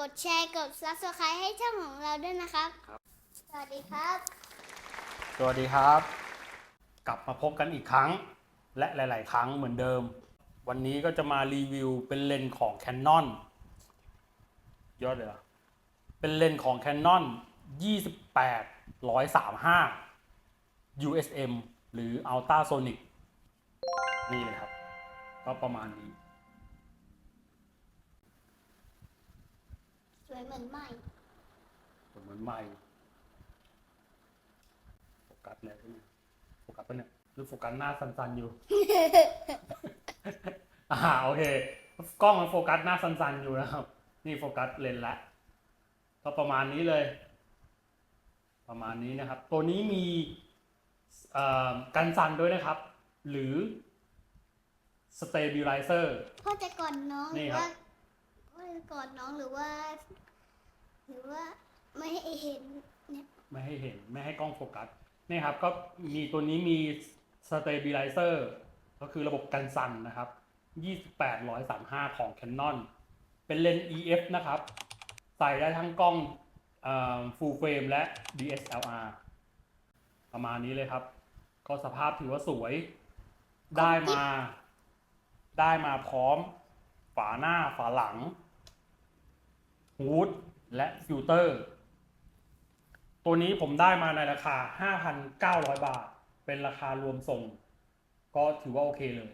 กดแชร์กด subscribe ให้ช่องของเราด้วยนะครับ สวัสดีครับ สวัสดีครับ กลับมาพบกันอีกครั้ง และหลาย ๆ ครั้งเหมือนเดิม วันนี้ก็จะมารีวิวเป็นเลนส์ของ Canon ยอดเลยเหรอเป็นเลนส์ของ Canon 28 135 USM หรือ Ultrasonic นี่เลยครับ ก็ประมาณนี้ วยเหมือนใหม่เหมือนไม่โฟกัสเลยเนี่ยโฟกัสปะเนี่ยหรือโฟกัสหน้าสันๆอยู่ อ่าโอเค กล้องมันโฟกัสหน้าสันๆอยู่นะครับ นี่โฟกัสเลนส์ละก็ประมาณนี้เลย ประมาณนี้นะครับ ตัวนี้มีเอ่อกันสั่นด้วยนะครับ หรือ stabilizer พ่อจะกอดน้องหนี่รือครับว่าพ่อจะ กอดน้องหรือว่า หรือว่าไม่ให้เห็นเนี่ยไม่ให้เห็นไม่ให้กล้องโฟกัสนี่ครับก็มีตัวนี้มี stabilizer ก็คือระบบกันสั่นนะครับ 28 135 ของ Canon เป็นเลนส์ EF นะครับ ใส่ได้ทั้งกล้องเอ่อ full frame และ DSLR ประมาณนี้เลยครับ ก็สภาพถือว่าสวย ได้มา ได้มาพร้อม ฝาหน้าฝาหลัง ฮูดและฟิลเตอร์ ตัวนี้ผมได้มาในราคา 5,900 บาท เป็นราคารวมส่ง ก็ถือว่าโอเคเลย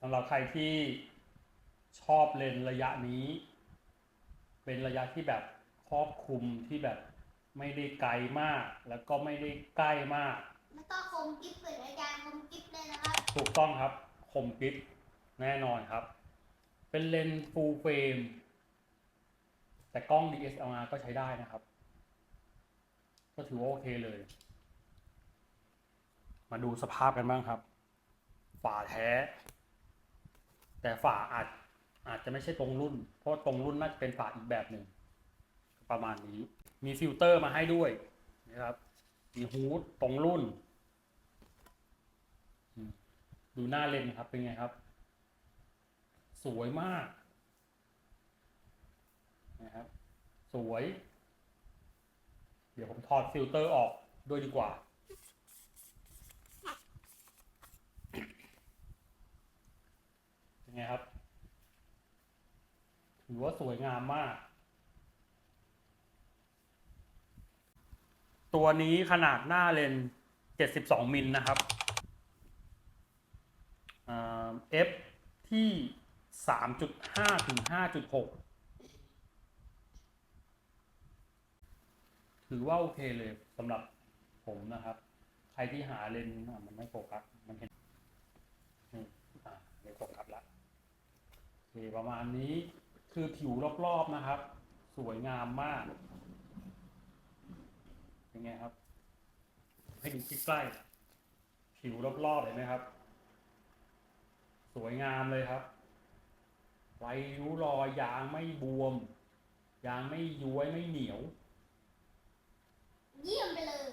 สำหรับใครที่ชอบเลนส์ระยะนี้ เป็นระยะที่แบบครอบคลุมที่แบบไม่ได้ไกลมาก แล้วก็ไม่ได้ใกล้มาก แล้วก็คมกิ๊บเปิดรายการคมกิ๊บเลยนะครับ ถูกต้องครับคมกริปแน่นอนครับ เป็นเลนส์ full frame แต่กล้อง DSLR ก็ใช้ได้นะครับ ก็ถือว่าโอเคเลย มาดูสภาพกันบ้างครับ ฝาแท้ แต่ฝาอาจอาจจะไม่ใช่ตรงรุ่น เพราะตรงรุ่นน่าจะเป็นฝาอีกแบบหนึ่ง ประมาณนี้ มีฟิลเตอร์มาให้ด้วยนะครับ มีฮูดตรงรุ่น ดูหน้าเลนครับเป็นไงครับ สวยมากนะครับสวย เดี๋ยวผมถอดฟิลเตอร์ออกด้วยดีกว่า เป็นไงครับ ถือว่าสวยงามมาก ตัวนี้ขนาดหน้าเลน 72 มิลนะครับอ่ สา F ที่3.5ถึง5.6ถือว่าโอเคเลยสำหรับผมนะครับ ใครที่หาเลนมันไม่โฟกัสมันเห็นนี่อ่าไม่โฟกัสละโอเคประมาณนี้คือผิวรอบๆนะครับ สวยงามมากเป็นไงครับ ให้ดูใกล้ๆผิวรอบๆเห็นไหมครับ สวยงามเลยครับ ไรริ้วรอยยางไม่บวม ยางไม่ย้วยไม่เหนียว เยี่ยมไปเลย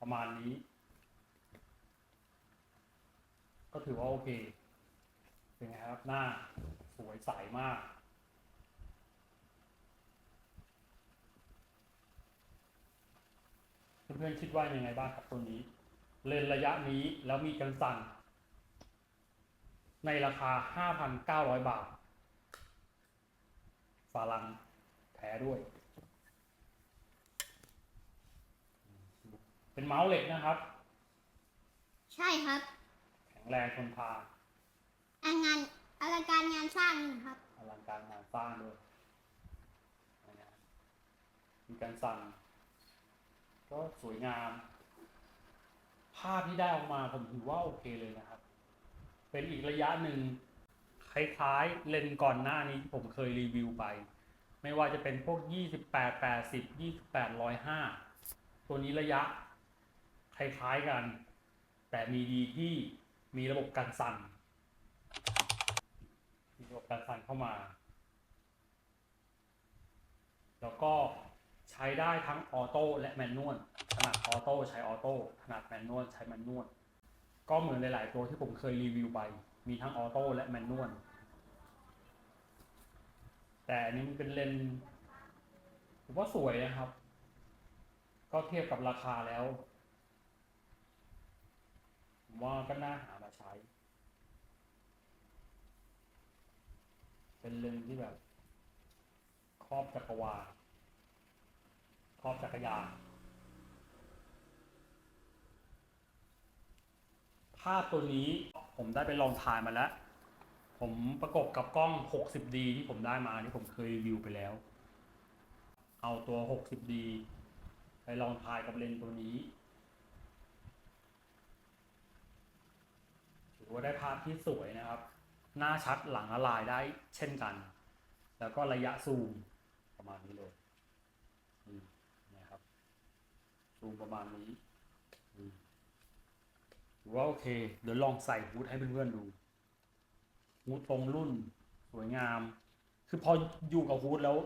ประมาณนี้ ก็ถือว่าโอเคเป็นไงครับหน้าสวยใสมากเพื่อนๆคิดว่ายังไงบ้างครับตัวนี้ เลนส์ระยะนี้แล้วมีกันสั่น ในราคา 5,900 บาทฝาลังแท้ด้วย เป็นเมาส์เหล็กนะครับ ใช่ครับ แข็งแรงทนทานอางานอลังการงานสร้างนะครับอลังการงานสร้างด้วยนะฮะมีการสั่นก็สวยงาม ภาพที่ได้ออกมาผมถือว่าโอเคเลยนะครับ เป็นอีกระยะหนึ่งคล้ายๆเลนก่อนหน้านี้ผมเคยรีวิวไป ไม่ว่าจะเป็นพวก 28 80 28 105 ตัวนี้ระยะ คล้าย ๆ กัน แต่มีดีที่มีระบบการสั่น มีระบบการสั่นเข้ามา แล้วก็ใช้ได้ทั้งออโต้และแมนนวลขนาดออโต้ใช้ออโต้ขนาดแมนนวลใช้แมนนวล ก็เหมือนหลาย ๆ ตัวที่ผมเคยรีวิวไป มีทั้งออโต้และแมนนวลแต่อันนี้มันเป็นเลนผมว่าสวยนะครับ ก็เทียบกับราคาแล้ว ผมว่าก็น่าหามาใช้ เป็นเลนที่แบบ ครอบจักรวาลครอบจักรยาน ภาพตัวนี้ผมได้ไปลองถ่ายมาแล้ว ผมประกบกับกล้อง 60D ที่ผมได้มาที่ผมเคยรีวิวไปแล้ว เอาตัว 60D ไปลองถ่ายกับเลนส์ตัวนี้ถือว่าได้ภาพที่สวยนะครับ หน้าชัดหลังละลายได้เช่นกัน แล้วก็ระยะซูมประมาณนี้เลยนะครับซูมประมาณนี้ ถือว่าโอเค เดี๋ยวลองใส่ฮูดให้เพื่อนๆดูฮูดตรงรุ่น สวยงาม คือพออยู่กับฮูดแล้ว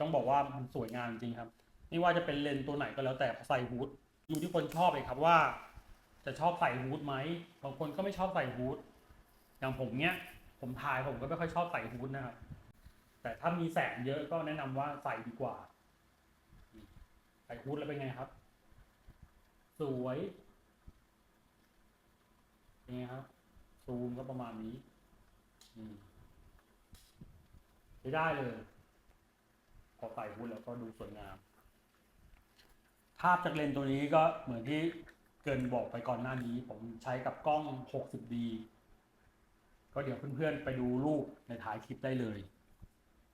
ต้องบอกว่ามันสวยงามจริงครับ ไม่ว่าจะเป็นเลนส์ตัวไหนก็แล้วแต่พอใส่ฮูดอยู่ที่คนชอบเลยครับว่า จะชอบใส่ฮูดไหมบางคนก็ไม่ชอบใส่ฮูดอย่างผมเนี้ย ผมถ่ายผมก็ไม่ค่อยชอบใส่ฮูดนะครับแต่ถ้ามีแสงเยอะก็แนะนำว่าใส่ดีกว่า ใส่ฮูดแล้วเป็นไงครับ สวย เป็นไงครับซูมก็ประมาณนี้ใช้ได้เลย พอใส่ฮูดแล้วก็ดูสวยงาม ภาพจากเลนตัวนี้ก็เหมือนที่เกรินบอกไปก่อนหน้านี้ ผมใช้กับกล้อง 60D ก็เดี๋ยวเพื่อนๆไปดูรูปในท้ายคลิปได้เลย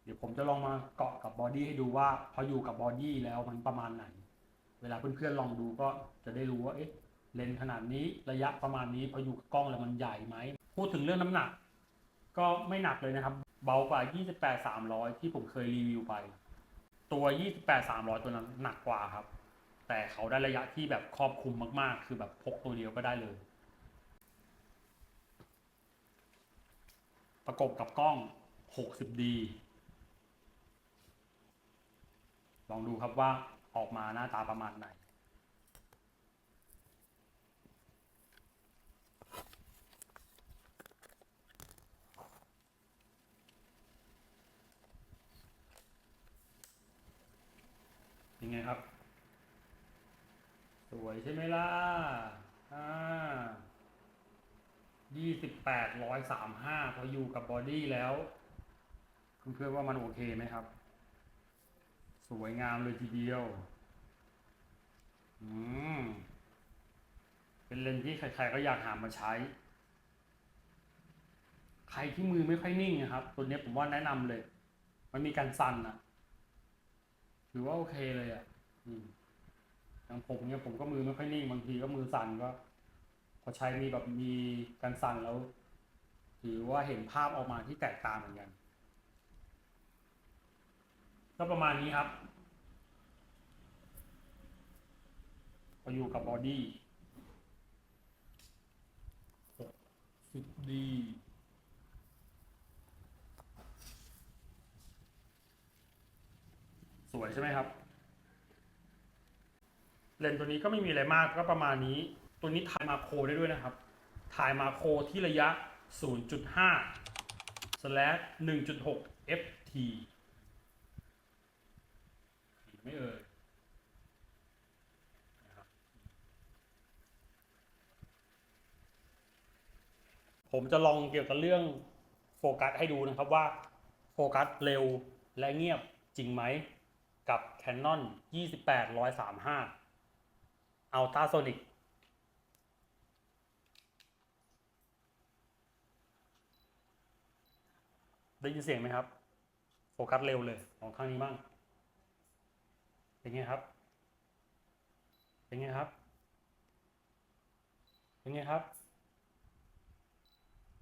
เดี๋ยวผมจะลองมาเกาะกับบอดี้ให้ดูว่าพออยู่กับบอดี้แล้วมันประมาณไหน เวลาเพื่อนๆลองดูก็จะได้รู้ว่าเอ๊ะ เลนขนาดนี้ระยะประมาณนี้พออยู่กับกล้องแล้วมันใหญ่ไหม พูดถึงเรื่องน้ำหนัก ก็ไม่หนักเลยนะครับ เบากว่า 28 300 ที่ผมเคยรีวิวไป ตัว 28 300 ตัวนั้นหนักกว่าครับ แต่เขาได้ระยะที่แบบครอบคลุมมากๆ คือแบบพกตัวเดียวก็ได้เลย ประกบกับกล้อง 60D ลองดูครับว่าออกมาหน้าตาประมาณไหน ยังไงครับ สวยใช่ไหมล่ะอ่ายี่สิบแปดร้อยสามห้าพออยู่กับบอดี้แล้ว เพื่อนๆว่ามันโอเคไหมครับ สวยงามเลยทีเดียว อืม เป็นเลนส์ที่ใครๆก็อยากหามาใช้ ใครที่มือไม่ค่อยนิ่งนะครับ ตัวนี้ผมว่าแนะนำเลย มันมีการสั่นอะ ถือว่าโอเคเลยอะอืมอย่างผมเนี่ยผมก็มือไม่ค่อยนิ่งบางทีก็มือสั่นก็ พอใช้มีแบบมีการสั่นแล้ว ถือว่าเห็นภาพออกมาที่แตกต่างเหมือนกัน ก็ประมาณนี้ครับพออยู่กับบอดี้สิบดี วยใช่ไหมครับ เลนส์ตัวนี้ก็ไม่มีอะไรมากก็ประมาณนี้ ตัวนี้ถ่ายมาโครได้ด้วยนะครับ ถ่ายมาโครที่ระยะ 0.5 slash 1.6 ft ไม่เอ่ยผมจะลองเกี่ยวกับเรื่องโฟกัสให้ดูนะครับว่าโฟกัสเร็วและเงียบจริงไหม กับ Canon 28 135 Ultrasonic ได้ยินเสียงไหมครับ โฟกัสเร็วเลยของข้างนี้บ้าง เป็นไงครับ เป็นไงครับ เป็นไงครับ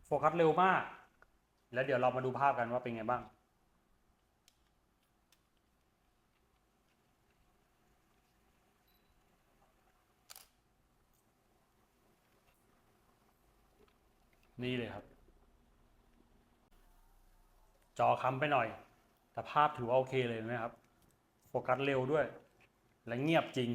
โฟกัสเร็วมาก แล้วเดี๋ยวเรามาดูภาพกันว่าเป็นไงบ้าง นี่เลยครับ จอค้ำไปหน่อย แต่ภาพถือว่าโอเคเลยนไหมครับ โฟกัสเร็วด้วย และเงียบจริง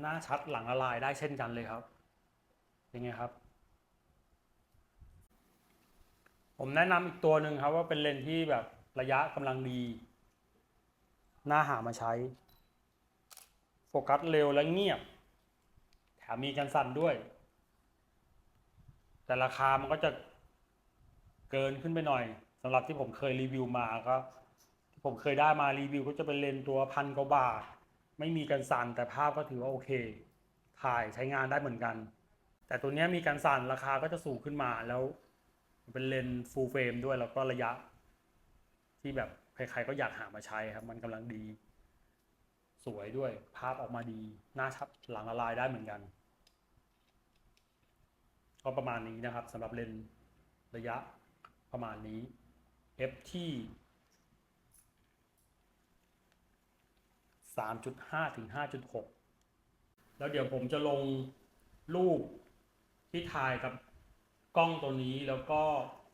หน้าชัดหลังละลายได้เช่นกันเลยครับ เป็นไงครับผมแนะนำอีกตัวหนึ่งครับว่าเป็นเลนที่แบบระยะกำลังดี น่าหามาใช้ โฟกัสเร็วและเงียบ แถมมีกันสั่นด้วย แต่ราคามันก็จะเกินขึ้นไปหน่อยสำหรับที่ผมเคยรีวิวมาก็ที่ผมเคยได้มารีวิวก็จะเป็นเลนตัวพันกว่าบาท ไม่มีกันสั่นแต่ภาพก็ถือว่าโอเค ถ่ายใช้งานได้เหมือนกัน แต่ตัวนี้มีกันสั่นราคาก็จะสูงขึ้นมาแล้ว เป็นเลนส์ฟูลเฟรมด้วยแล้วก็ระยะที่แบบ ใครๆก็อยากหามาใช้ครับ มันกำลังดี สวยด้วย ภาพออกมาดี หน้าชัดหลังละลายได้เหมือนกัน ก็ประมาณนี้นะครับสำหรับเลนระยะประมาณนี้ f ที่3.5ถึง5.6 แล้วเดี๋ยวผมจะลงรูปที่ถ่ายกับกล้องตัวนี้แล้วก็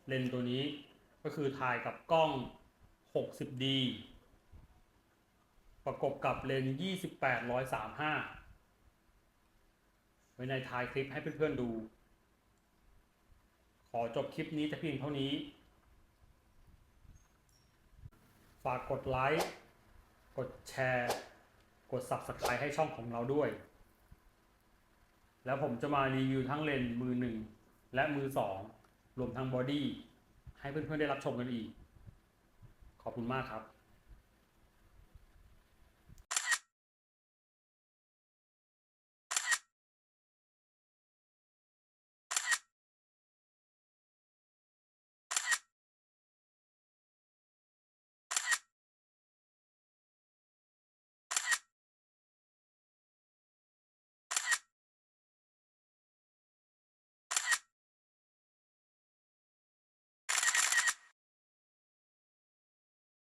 เลนตัวนี้ก็คือถ่ายกับกล้อง 60D ประกบกับเลนส์28 135 ไว้ในท้ายคลิปให้เพื่อนๆดู ขอจบคลิปนี้แต่เพียงเท่านี้ ฝากกดไลค์ กดแชร์ กด Subscribe ให้ช่องของเราด้วย แล้วผมจะมารีวิวทั้งเลนส์มือหนึ่งและมือสองรวมทั้งบอดี้ให้เพื่อนๆได้รับชมกันอีก ขอบคุณมากครับ